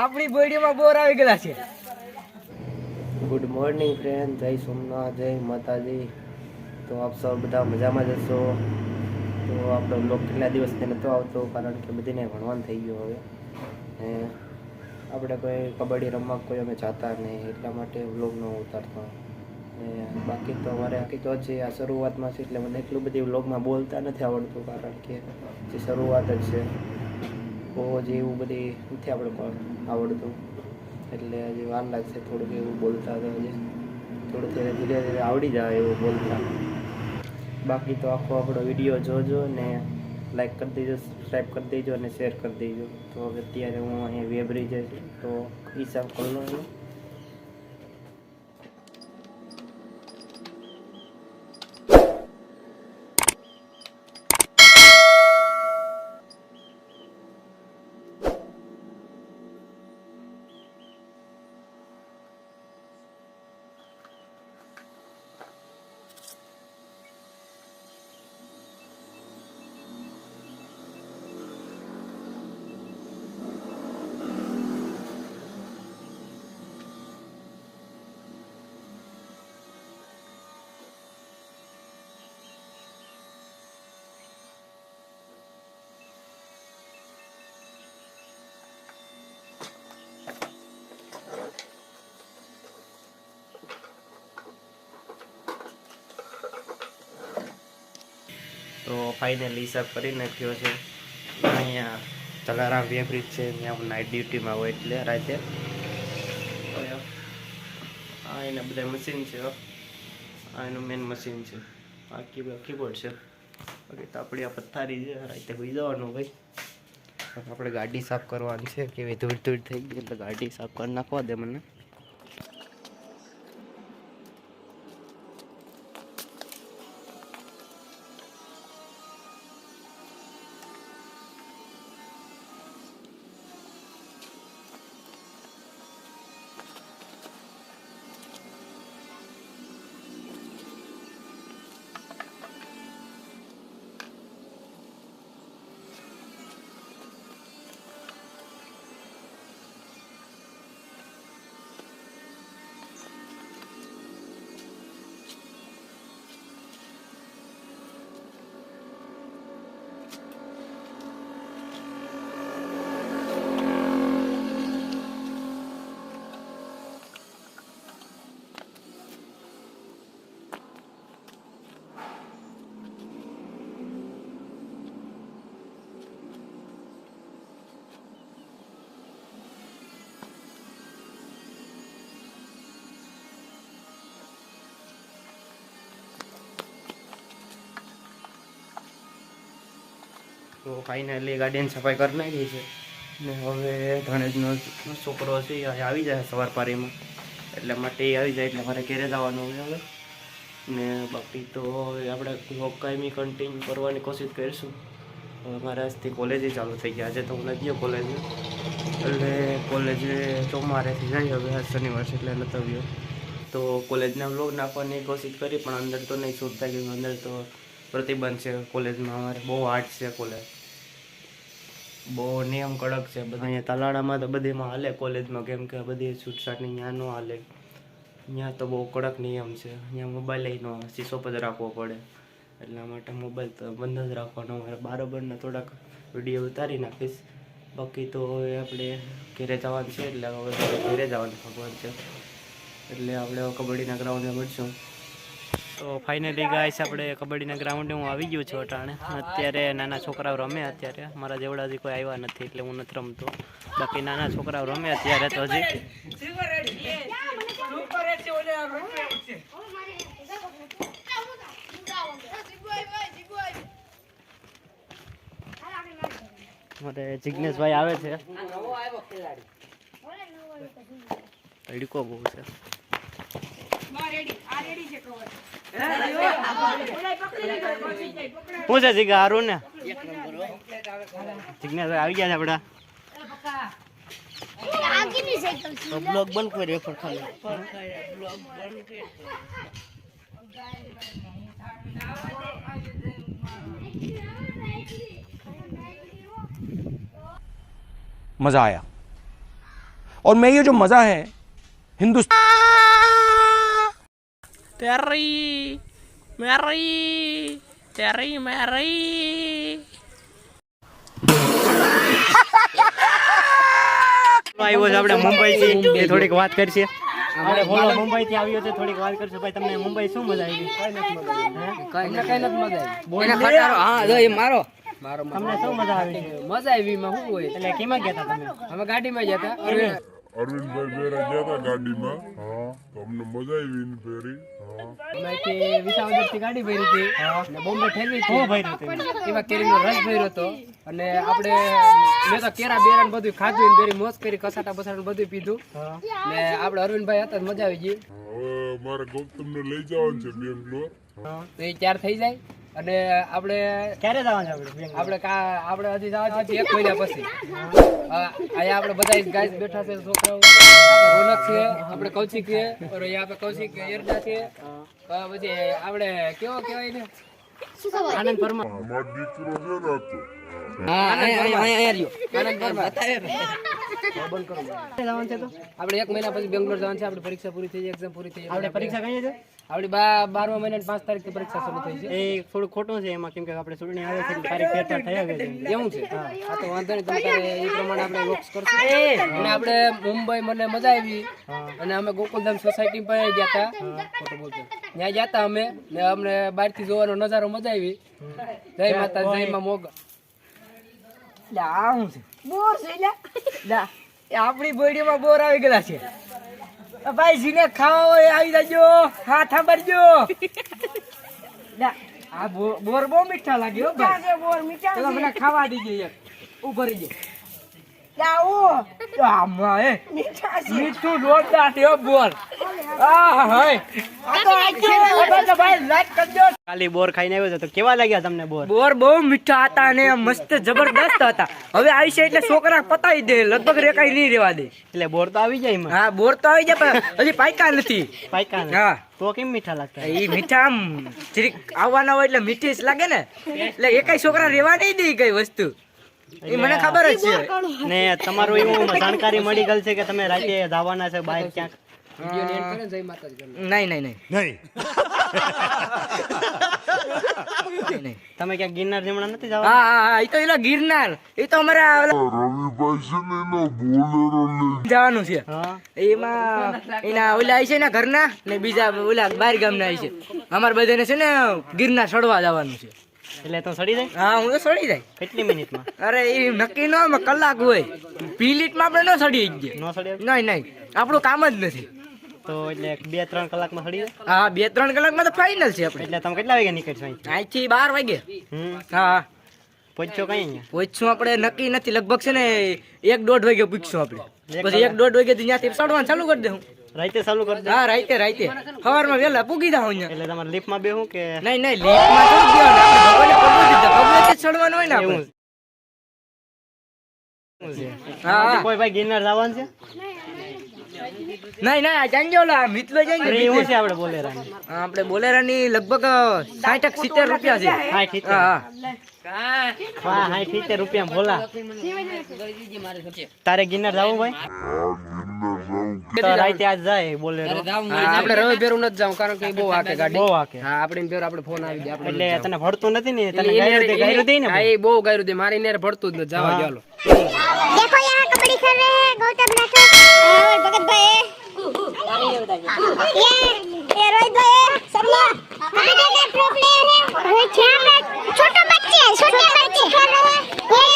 આપણી બોડીમાં બોર આવી ગયેલા છે. ગુડ મોર્નિંગ ફ્રેન્ડ જય સોમનાથ, જય માતાજી. તો આપ સૌ બધા મજામાં જશો તો આપણો બ્લોગ કેટલા દિવસથી નહોતો આવતો? કારણ કે બધીને ભણવાનું થઈ ગયું હવે. આપણે કોઈ કબડ્ડી રમવા કોઈ અમે જાતા નહીં, એટલા માટે બ્લોગ ન ઉતારતો. બાકી તો અમારે હકીકત છે આ શરૂઆતમાં છે, એટલે મને એટલું બધી વ્લોગમાં બોલતા નથી આવડતું, કારણ કે જે શરૂઆત જ છે. બહુ જ એવું બધી નથી આપણે પણ આવડતું. એટલે હજી વાર લાગશે થોડુંક એવું બોલતા તો હજી. થોડું ધીરે ધીરે ધીરે આવડી જાય એવું બોલતા. બાકી તો આખો આપણો વીડિયો જોજો ને લાઈક કરી દેજો સબસ્ક્રાઈબ કરી દેજો અને શેર કરી દેજો. તો હવે અત્યારે હું અહીંયા વેબરી જઈશ તો હિસાબ કરી લો તો ફાઇનલી હિસાબ કરી નાખ્યો છે. અહીંયા તલારામ વેફરી છે ત્યાં નાઇટ ડ્યુટીમાં હોય એટલે રાતે. આ એના બધા મશીન છે. આ એનું મેન મશીન છે. આ કીબોર્ડ કીબોર્ડ છે. ઓકે તો આપણી આ પથ્થારી છે રાતે હોઈ જવાનું ભાઈ. આપણે ગાડી સાફ કરવાની છે કેવી ધૂળ ધૂળ થઈ ગઈ એટલે ગાડી સાફ કરી નાખવા દે મને. તો ફાઇનલી ગાડીની સફાઈ કરી નાખી છે. ને હવે ધણેજનો છોકરો છે એ આવી જાય સવાર પારીમાં. એટલે માટે એ આવી જાય એટલે મારે ઘેરે જવાનું હોય હવે. ને બાકી તો હવે આપણે લોક કાયમી કન્ટિન્યુ કરવાની કોશિશ કરીશું. હવે મારે આજથી કોલેજે ચાલુ થઈ ગયા. આજે તો હું નથી કોલેજે એટલે કોલેજે ચોમારેથી જાય હવે આજ શનિવાર છે એટલે નતો ગયો. તો કોલેજના બ્લોગ નાખવાની કોશિશ કરી, પણ અંદર તો નહીં શોધતા ગયું. અંદર તો પ્રતિબંધ છે કોલેજમાં અમારે બહુ હાર્ડ છે કોલેજ બહુ નિયમ કડક છે બધા. અહીંયા તલાડામાં તો બધીમાં હાલે, કોલેજમાં કેમ કે બધી છૂટછાટની અહીંયા ન હાલે. અહીંયા તો બહુ કડક નિયમ છે. અહીંયા મોબાઈલ નો શીશો જ રાખવો પડે. એટલા માટે મોબાઈલ તો બંધ જ રાખવાનો મારે. બારોબરના થોડાક વીડિયો ઉતારી નાખીશ. બાકી તો હવે આપણે ઘેરે જવાનું છે, એટલે હવે ઘેરે જવાનું ભગવાન છે. એટલે આપણે કબડ્ડીના ગ્રાઉન્ડે મળશું. તો ફાઇનલી ગાઈસ આપણે કબડ્ડીના ગ્રાઉન્ડે હું આવી ગયો છું અટાણે. અત્યારે નાના છોકરાઓ રમે અત્યારે. મારા જેવડાથી કોઈ આવ્યા નથી એટલે હું નથી રમતો. બાકી નાના છોકરાઓ રમે અત્યારે તો હજી. સુપર આવે છે. તડકો બહુ છે. મારે જિજ્ઞેશભાઈ આવે છે તડકો બહુ છે શું છે જીગા હારું ને જિજ્ઞેશભાઈ આવી ગયા છે આપડા આગળની સાયકલ છે બ્લોગ બંધ કર્યો પણ ખાલી मज़ा आया और मैं ये जो मज़ा है Hindustan Terry, Mary, Terry, Mary. આવ્યો છે આપણે મુંબઈ થી એ થોડીક વાત કરશે આપણે બોલો મુંબઈ થી આવ્યો છે થોડીક વાત કરશું ભાઈ તમને મુંબઈ શું મજા આવી કઈ નથી મજા આવી એના ખટારો હા જો એ મારો મારો તમને શું મજા આવી મજા આવી માં શું હોય એટલે કેમાં ગયા હતા તમે અમે ગાડીમાં ગયા અરે અરવિંદભાઈ બેરા ગયા હતા ગાડીમાં. હા તો અમને મજા આવી ને ફેરી? અમે અહીંથી વિસાવદરથી ગાડી ભરી હતી. અને બોમ્બે ઠેરવી શું હતી. ભર્યું હતું. એમાં કેરીનો રસ ભર્યો હતો. અને આપણે મેં તો કેરા બેરા ને બધું ખાધું ને બેરી મોજ કરી કસાટા બસાટા બધું પીધું. ને આપણે અરવિંદભાઈ હતા તો મજા આવી ગઈ. હવે મારે ગૌતમને લઈ જવાનું છે બેંગ્લોર. તો એ ત્યાર થઈ જાય. અને આપણે ક્યારે જવાનું છે આપણે આપણે આપણે હજી જવા છે એક મહિના પછી. અહીંયા આપણે બધા ગાઈસ બેઠા છે છોકરાઓ. રોનક છે આપણે કૌશિક છે અને અહીંયા આપણે કૌશિક એરડા છે પછી આપણે કેવો કહેવાય ને આનંદ પરમાર દીકરો છે ને આ તો. આપણે એક મહિના પછી બેંગ્લોર જવાનું છે આપણે પરીક્ષા પૂરી થઈ એક્ઝામ પૂરી થઈ આપણે પરીક્ષા કઈ છે? આપણી બારમા મહિના પાંચ તારીખથી પરીક્ષા શરૂ થઈ છે. એ થોડું ખોટું છે એમાં કેમ કે આપણે ચૂંટણી આવે છે તારીખ ફેરફાર થયા છે. એવું છે? આ તો વાંધો નહીં તમે એ પ્રમાણે આપણે લોક્સ કરશું. અને આપણે મુંબઈ મને મજા આવી. અને અમે ગોકુલધામ સોસાયટી પર ગયા હતા. ખોટું બોલતો ત્યાં ગયા હતા અમે. ને અમને બહારથી જોવાનો નજારો મજા આવી. જય માતા જય માં મોગ. આ હું છે? બોર છે લા એ આપણી બોડીમાં બોર આવી ગયેલા છે. ભાઈ જીને ખાવા હોય આવી જજો. હાથ સાંભળજો આ બોર બહુ મીઠા લાગ્યો બોર મીઠા મને ખાવા દીજે એક. ઊભો રહીજે આમાં એ. મીઠું જોરદાર લાઈક કરજો. ખાલી બોર ખાઈને આવ્યો તો કેવા લાગ્યા તમને બોર? બોર બહુ મીઠા હતા અને મસ્ત જબરદસ્ત હતા. હવે આવી છે એટલે છોકરા પતાવી દે લગભગ રેકાઈ નહીં રેવા દે. એટલે બોર તો આવી જાય હા બોર તો આવી જાય પણ હજી પાયકા નથી. પાયકા હા. તો કેમ મીઠા લાગતા? એ મીઠા આમ જરીક આવવાના હોય એટલે મીઠી જ લાગે ને. એટલે એકાઈ છોકરા રેવા નહીં દે કઈ વસ્તુ. એ મને ખબર જ છે. ને તમારું એવું જાણકારી મળી ગયેલ છે કે તમે રાતે જવાના છે બહાર ક્યાંક? નહીં નહીં નહીં. નહીં, નહીં. તમે ક્યાંક ગિરનાર જમણા નથી જવા હા હા એ તો એનો ગિરનાર. એ તો અમારા જવાનું છે. એમાં એના ઓલા છે ને ઘરના ને બીજા ઓલા બાર ગામના છે. અમારે બધાને છે ને ગિરનાર ચડવા જવાનું છે. એટલે તો સડી જાય? હા હું તો સડી જાય. કેટલી મિનિટમાં? અરે એ નક્કી ન હોય, કલાક હોય. મિનિટમાં આપણે ન સડી જઈએ ન સડી નહીં નહીં. આપણું કામ જ નથી. તો એટલે બે ત્રણ કલાકમાં સડી જાય? હા બે ત્રણ કલાકમાં તો ફાઇનલ છે આપણે. એટલે તમે કેટલા વાગે નીકળશો અહીંથી અહીંથી બાર વાગે. હા. પહોંચશો કઈ અહીંયા? પહોંચશું આપણે નક્કી નથી. લગભગ છે ને એક દોઢ વાગે પૂછશું આપણે. પછી એક દોઢ વાગે ત્યાંથી ચડવાનું ચાલુ કરી દઉં રાતે ચાલુ કરી હા રાઈતે રાઈતે સવારમાં વેલા પૂગી જાવ અહીંયા. એટલે તમારે લિફ્ટમાં બેહું કે? નહીં નહીં લિફ્ટમાં થોડું ગયો આપણે ભગવાને પગલું દીધા પગલેથી જ ચડવાનું હોય ને આપણે. હા હા. કોઈ ભાઈ ગિરનાર જવાનું છે? નહીં જાણજો ઓલા મિતલો અરે એવું જાણજો છે આપણે બોલેરાની? આપણે બોલેરાની લગભગ સાઠ સિત્તેર રૂપિયા છે. હા ઠીક છે હા હા. હા ઠીક છે રૂપિયા ભોલા તારે ગિરનાર જવું ભાઈ તો રાતે આજ જાય બોલેરો હા આપણે રવિ ભેરું નથી જાવ કારણ કે ઈ બહુ હાકે ગાડી બહુ હાકે હા આપણે ભેર આપણે ફોન આવી જાય આપણે એટલે તને ભળતું નથી ને તને ગાયરું દે ગાયરું દે ને હા એ બહુ ગાયરું દે મારી નેર ભરતું જ નથી જવા ચાલો देखो यहाँ कबड्डी खेल रहे हैं गौतम राठौर और भगत भाई ये ये रोहित भाई शर्मा अभी के प्रो प्लेयर है और यहाँ पे छोटे बच्चे हैं छोटे बच्चे खेल रहे हैं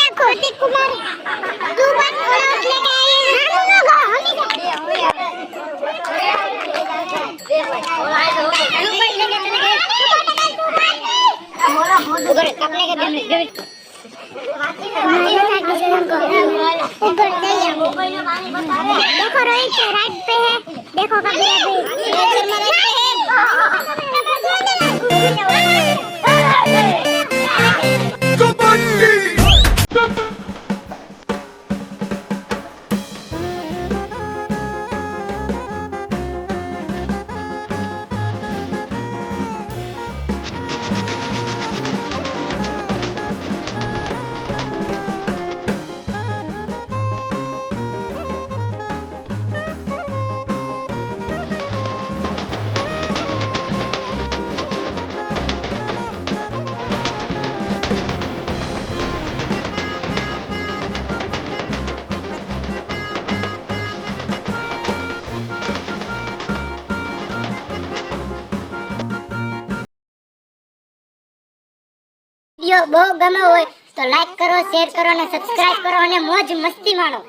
देखो रोहित राइट पे है देखो कभी अभी વીડિયો બહુ ગમ્યો હોય તો લાઈક કરો શેર કરો અને સબસ્ક્રાઇબ કરો અને મોજ મસ્તી માણો.